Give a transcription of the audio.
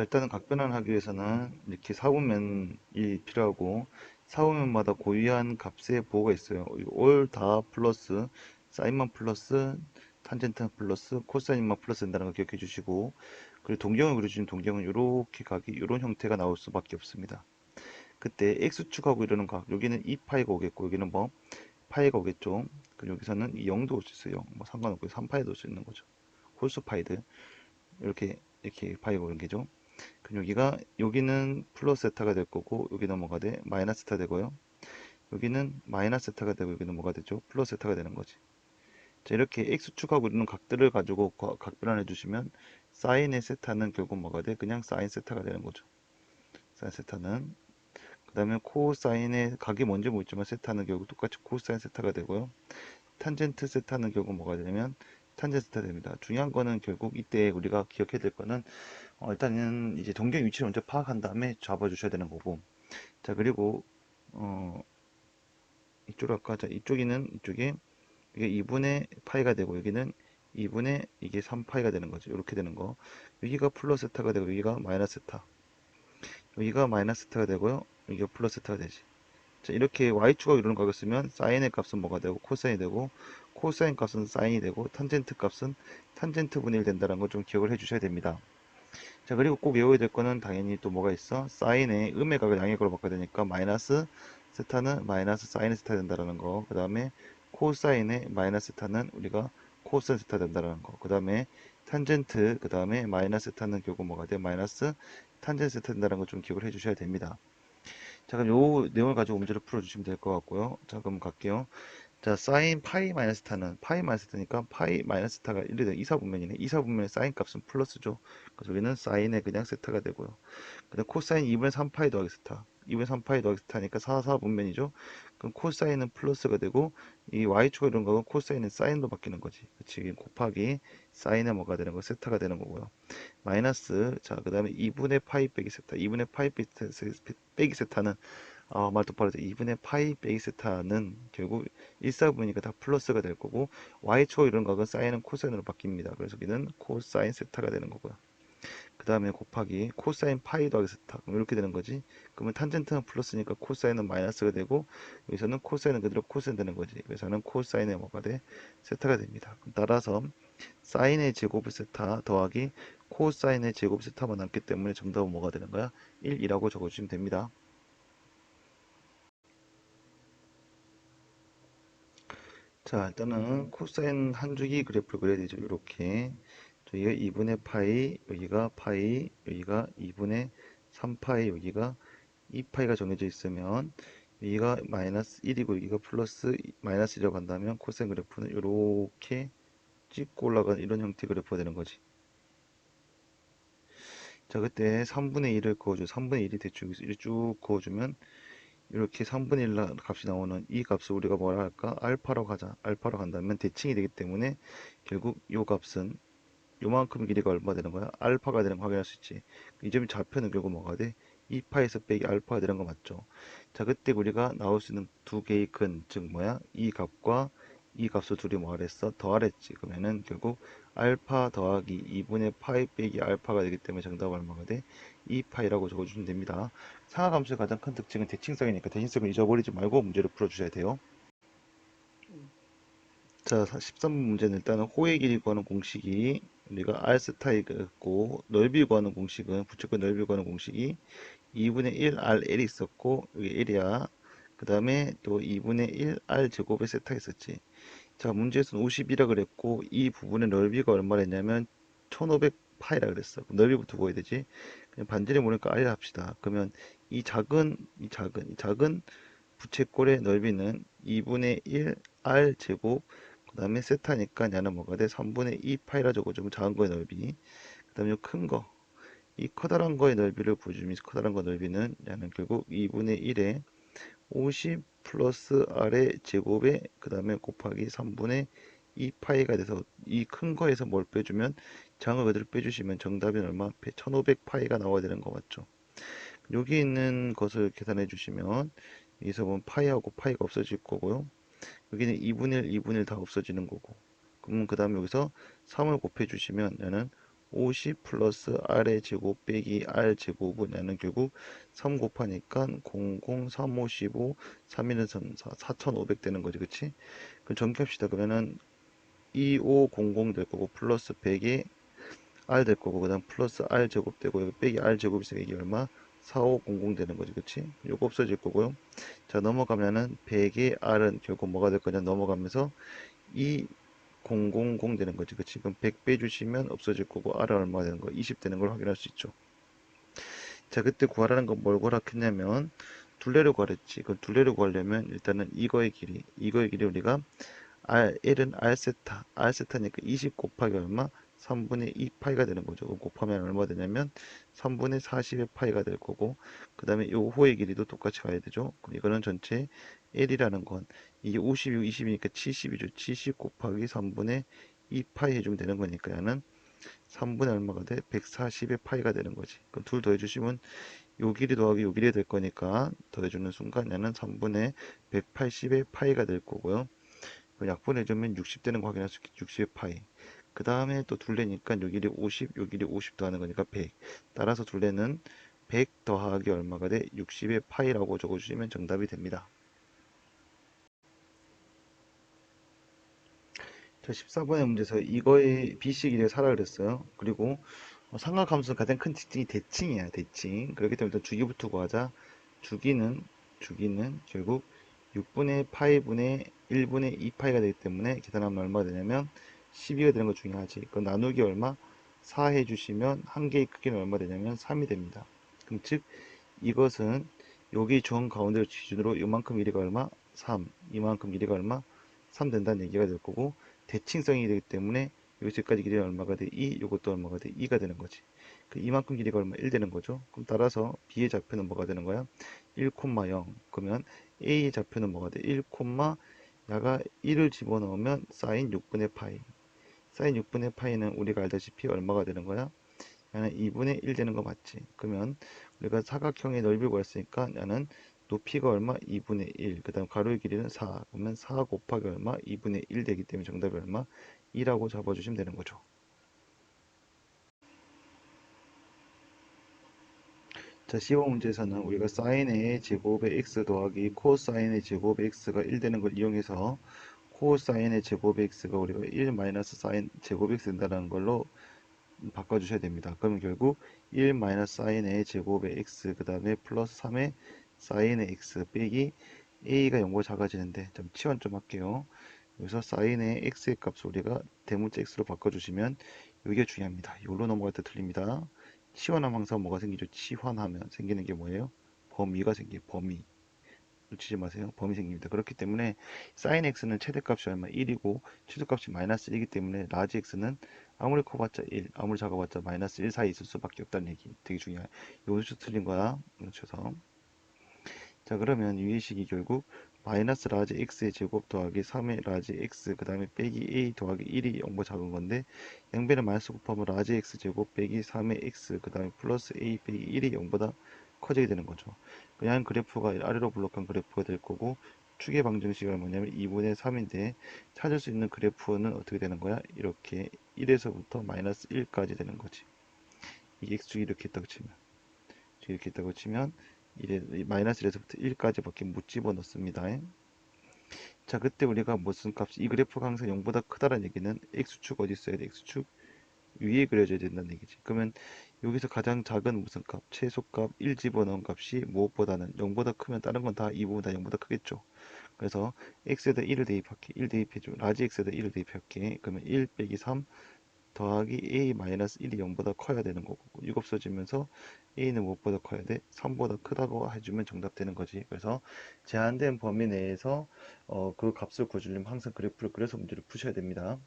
자, 일단은 각변환 하기 위해서는 이렇게 사분면이 필요하고 사분면마다 고유한 값의 보호가 있어요. 올 다 플러스 사인만 플러스 탄젠트 플러스 코사인만 플러스 된다는 거 기억해 주시고 그리고 동경을 그려주신 동경은 이렇게 각이 이런 형태가 나올 수밖에 없습니다. 그때 x축하고 이러는 각 여기는 2파이가 오겠고 여기는 뭐 파이가 오겠죠. 그리고 여기서는 0도 올 수 있어요. 뭐 상관없고 3파이도 올 수 있는 거죠. 홀수 파이들 이렇게 이렇게 파이가 오는 게죠. 그럼 여기가 여기는 플러스 세타가 될 거고 여기는 뭐가 돼? 마이너스 세타 되고요. 여기는 마이너스 세타가 되고 여기는 뭐가 되죠? 플러스 세타가 되는 거지. 자, 이렇게 x축하고 있는 각들을 가지고 과- 각변환해 주시면 사인의 세타는 결국 뭐가 돼? 그냥 사인 세타가 되는 거죠. 사인 세타는 그 다음에 코사인의 각이 뭔지 모르지만 세타는 결국 똑같이 코사인 세타가 되고요. 탄젠트 세타는 결국 뭐가 되냐면 세타 됩니다. 중요한 거는 결국 이때 우리가 기억해야 될 거는 어, 일단은 이제 동경 위치를 먼저 파악한 다음에 잡아 주셔야 되는 거고 자 그리고 어 이쪽으로 아까 자 이쪽에는 이쪽에 이게 2분의 파이가 되고 여기는 2분의 이게 3파이가 되는 거죠. 이렇게 되는 거. 여기가 플러스 세타가 되고 여기가 마이너스 세타. 여기가 마이너스 세타가 되고요. 여기가 플러스 세타가 되지. 자, 이렇게 y축하고 이런 쓰면 사인의 값은 뭐가 되고 코사인이 되고 코사인 값은 사인이 되고 탄젠트 값은 탄젠트 1 된다는 걸 좀 기억을 해 주셔야 됩니다. 자, 그리고 꼭 외워야 될 거는 당연히 또 뭐가 있어? 사인의 음의 각을 양액으로 바꿔야 되니까 마이너스 세타는 마이너스 사인의 세타 된다라는 거. 그 다음에 코사인의 마이너스 세타는 우리가 코사인 세타 된다라는 거. 그 다음에 탄젠트, 그 다음에 마이너스 세타는 결국 뭐가 돼? 마이너스 탄젠트 세타 된다는 거좀 기억을 해 주셔야 됩니다. 자, 그럼 요 내용을 가지고 문제를 풀어주시면 될 것 같고요. 자, 그럼 갈게요. 자, 사인 파이 마이너스 타는 파이 마이너스 타니까 파이 마이너스 타가 1이 되는 이사분면이네. 이사분면의 사인 값은 플러스죠. 그래서 여기는 사인의 그냥 세타가 되고요. 근데 코사인 2분의 3파이 더하기 세타. 2분의 3파이 더하기 세타니까 4, 4분면이죠. 그럼 코사인은 플러스가 되고 이 y축 이런 거는 코사인은 사인으로 바뀌는 거지. 그치? 곱하기 사인의 뭐가 되는 거 세타가 되는 거고요. 마이너스 자, 그다음에 2분의 파이 빼기 세타. 2분의 파이 빼기 세타는 아, 말 똑바로 해. 2분의 파이 세타는 결국 1사분이니까 다 플러스가 될 거고 y초 이런 각은 사인은 코사인으로 바뀝니다. 그래서 여기는 코사인 세타가 되는 거고요. 그 다음에 곱하기 코사인 파이 더하기 세타 이렇게 되는 거지. 그러면 탄젠트는 플러스니까 코사인은 마이너스가 되고 여기서는 코사인은 그대로 코사인 되는 거지. 그래서는 코사인의 뭐가 돼? 세타가 됩니다. 따라서 사인의 제곱의 세타 더하기 코사인의 제곱 세타만 남기 때문에 정답은 뭐가 되는 거야? 1이라고 적어주시면 됩니다. 자, 일단은 코사인 한 줄기 그래프를 그려야 되죠. 이렇게. 여기가 2분의 파이, 여기가 파이, 여기가 2분의 3파이, 여기가 2파이가 정해져 있으면 여기가 마이너스 1이고 여기가 플러스 마이너스 1이라고 한다면 코사인 그래프는 이렇게 찍고 올라가는 이런 형태의 그래프가 되는 거지. 자, 그때 3분의 1을 그어줘. 3분의 1이 대충 이렇게 쭉 그어주면 이렇게 3분의 1 값이 나오는 이 값을 우리가 뭐라 할까? 알파로 가자. 알파로 간다면 대칭이 되기 때문에 결국 이 값은 요만큼 길이가 얼마 되는 거야? 알파가 되는 거 확인할 수 있지. 이 점이 좌표는 결국 뭐가 돼? 2파에서 빼기 알파가 되는 거 맞죠? 자, 그때 우리가 나올 수 있는 두 개의 근, 즉 뭐야? 이 값과 이 값을 둘이 뭐 하랬어? 더하랬지. 그러면은 결국 알파 더하기 2분의 파이 빼기 알파가 되기 때문에 정답은 얼마가 돼? 2파이라고 적어주시면 됩니다. 상하함수의 가장 큰 특징은 대칭성이니까 대칭성을 잊어버리지 말고 문제를 풀어주셔야 돼요. 자, 13번 문제는 일단은 호의 길이 구하는 공식이 우리가 r 스타이고 넓이 구하는 공식은 부채꼴 넓이 구하는 공식이 2분의 1 rl이 있었고 여기 1이야. 그 다음에 또 2분의 1 r 제곱의 세타 있었지. 자, 문제에서는 50이라 그랬고 이 부분의 넓이가 얼마랬냐면 1500파이라 그랬어. 넓이부터 구해야 되지. 그냥 반지를 모르니까 r이라 합시다. 그러면 이 작은 이 작은 이 작은 부채꼴의 넓이는 2분의 1 r 제곱 그 다음에 세타니까 얘는 뭐가 돼? 3분의 2 파이라 적어주면 작은 거의 넓이 그 다음에 큰 거 이 커다란 거의 넓이를 보여주면 커다란 거 넓이는 얘는 결국 2분의 1에 50 플러스 r의 제곱에 그 다음에 곱하기 3분의 2 파이가 돼서 이 큰 거에서 뭘 빼주면 작은 거 그대로 빼주시면 정답이 얼마? 1500 파이가 나와야 되는 거 맞죠? 여기 있는 것을 계산해 주시면 여기서 보면 파이하고 파이가 없어질 거고요. 여기는 2분의 1, 2분의 1 다 없어지는 거고. 그러면 그 다음에 여기서 3을 곱해 주시면 얘는 50 플러스 r의 제곱 빼기 r 제곱은 결국 3 곱하니까 00 355 3 1은 3 4 4500 되는 거지 그치? 그럼 정리합시다. 그러면은 2500 될 거고 플러스 100에 r 될 거고 그 다음 플러스 r 제곱 되고 여기 빼기 r 제곱이 있으니까 이게 얼마? 4500 되는 거지 그치? 요거 없어질 거고요. 자 넘어가면은 100의 r은 결국 뭐가 될 거냐? 넘어가면서 2000 되는 거지. 그치 그럼 100 빼주시면 없어질 거고 r은 얼마가 되는 거 20 되는 걸 확인할 수 있죠. 자 그때 구하라는 건 뭘 구하라 했냐면 둘레를 구하랬지. 그 둘레를 구하려면 일단은 이거의 길이 이거의 길이 우리가 r l은 r 세타 r 세타니까 20 곱하기 얼마 3분의 2 파이가 되는 거죠. 곱하면 얼마 되냐면 3분의 40의 파이가 될 거고 그 다음에 요 호의 길이도 똑같이 가야 되죠. 그럼 이거는 전체 L이라는 건 이게 56, 20이니까 70이죠. 70 곱하기 3분의 2 파이 해주면 되는 거니까 얘는 3분의 얼마가 돼? 140의 파이가 되는 거지. 그럼 둘 더해주시면 요 길이 더하기 요 길이 될 거니까 더해주는 순간 얘는 3분의 180의 파이가 될 거고요. 약분해주면 60 되는 거 확인할 수 있겠죠. 60의 파이. 그 다음에 또 둘레니까 요 길이 50, 요 길이 50 더하는 거니까 100. 따라서 둘레는 100 더하기 얼마가 돼? 60의 파이라고 적어주시면 정답이 됩니다. 자, 14번의 문제에서 이거의 BC 길이가 사라 그랬어요. 그리고 어, 삼각함수 가장 큰 특징이 대칭이야, 대칭. 그렇기 때문에 일단 주기부터 구하자. 주기는, 주기는 결국 6분의 파이분의 1분의 2파이가 되기 때문에 계산하면 얼마가 되냐면 12가 되는 거 중요하지. 그 나누기 얼마? 4 해주시면 한 개의 크기는 얼마 되냐면 3이 됩니다. 그럼 즉 이것은 여기 중 가운데를 기준으로 이만큼 길이가 얼마? 3. 이만큼 길이가 얼마? 3 된다는 얘기가 될 거고 대칭성이 되기 때문에 여기서까지 길이가 얼마가 돼? 2. 이것도 얼마가 돼? 2가 되는 거지. 그 이만큼 길이가 얼마? 1 되는 거죠. 그럼 따라서 B의 좌표는 뭐가 되는 거야? 1,0. 그러면 A의 좌표는 뭐가 돼? 1, 야가 1을 집어넣으면 사인 6분의 파이. 사인 6분의 파이는 우리가 알다시피 얼마가 되는 거야? 얘는 2분의 1 되는 거 맞지? 그러면 우리가 사각형의 넓이를 구했으니까 얘는 높이가 얼마? 2분의 1. 그 다음 가로의 길이는 4. 그러면 4 곱하기 얼마? 2분의 1 되기 때문에 정답이 얼마? 2라고 잡아주시면 되는 거죠. 자, 15 문제에서는 우리가 사인의 제곱의 x 더하기 코사인의 제곱의 x가 1 되는 걸 이용해서 코사인의 제곱의 x가 우리가 1 마이너스 사인 제곱 x 된다는 걸로 바꿔주셔야 됩니다. 그러면 결국 1 마이너스 사인의 제곱의 x 그 다음에 플러스 3의 사인의 x 빼기 a가 0보다 작아지는데 좀 치환 좀 할게요. 여기서 사인의 x의 값을 우리가 대문자 x로 바꿔주시면 이게 중요합니다. 이걸로 넘어갈 때 틀립니다. 치환하면 항상 뭐가 생기죠? 치환하면 생기는 게 뭐예요? 범위가 생겨요. 범위. 놓치지 마세요. 범위 생깁니다. 그렇기 때문에 sin x는 최대값이 얼마 1이고 최소값이 마이너스 1이기 때문에 라지 x는 아무리 커봤자 1, 아무리 작아봤자 마이너스 1 사이 있을 수밖에 없다는 얘기. 되게 중요해. 여기서 틀린 거야. 그렇죠. 자 그러면 유의식이 결국 마이너스 라지 x의 제곱 더하기 3의 라지 x 그 다음에 빼기 a 더하기 1이 0보다 작은 건데 양변을 마이너스 곱하면 라지 x 제곱 빼기 3의 x 그 다음에 플러스 a 빼기 1이 0보다 커지게 되는 거죠. 그냥 그래프가 아래로 블록한 그래프가 될 거고 축의 방정식은 뭐냐면 2분의 3인데 찾을 수 있는 그래프는 어떻게 되는 거야? 이렇게 1에서부터 마이너스 1까지 되는 거지. 이 x축이 이렇게 있다고 치면 이렇게 있다고 치면 마이너스 1에서부터 1까지 밖에 못 집어넣습니다. 자, 그때 우리가 무슨 값이 이 그래프가 항상 0보다 크다는 얘기는 x축 어디 있어야 돼? x축 위에 그려져야 된다는 얘기지. 그러면 여기서 가장 작은 무슨 값, 최소값 1 집어넣은 값이 무엇보다는 0보다 크면 다른 건 다 2보다 0보다 크겠죠. 그래서 x에다 1을 대입할게. 1 대입해줘. 라지 x에다 1을 대입할게. 그러면 1 빼기 3 더하기 a 마이너스 1이 0보다 커야 되는 거고 6 없어지면서 a는 무엇보다 커야 돼? 3보다 크다고 해주면 정답 되는 거지. 그래서 제한된 범위 내에서 어, 그 값을 구해주려면 항상 그래프를 그려서 문제를 푸셔야 됩니다.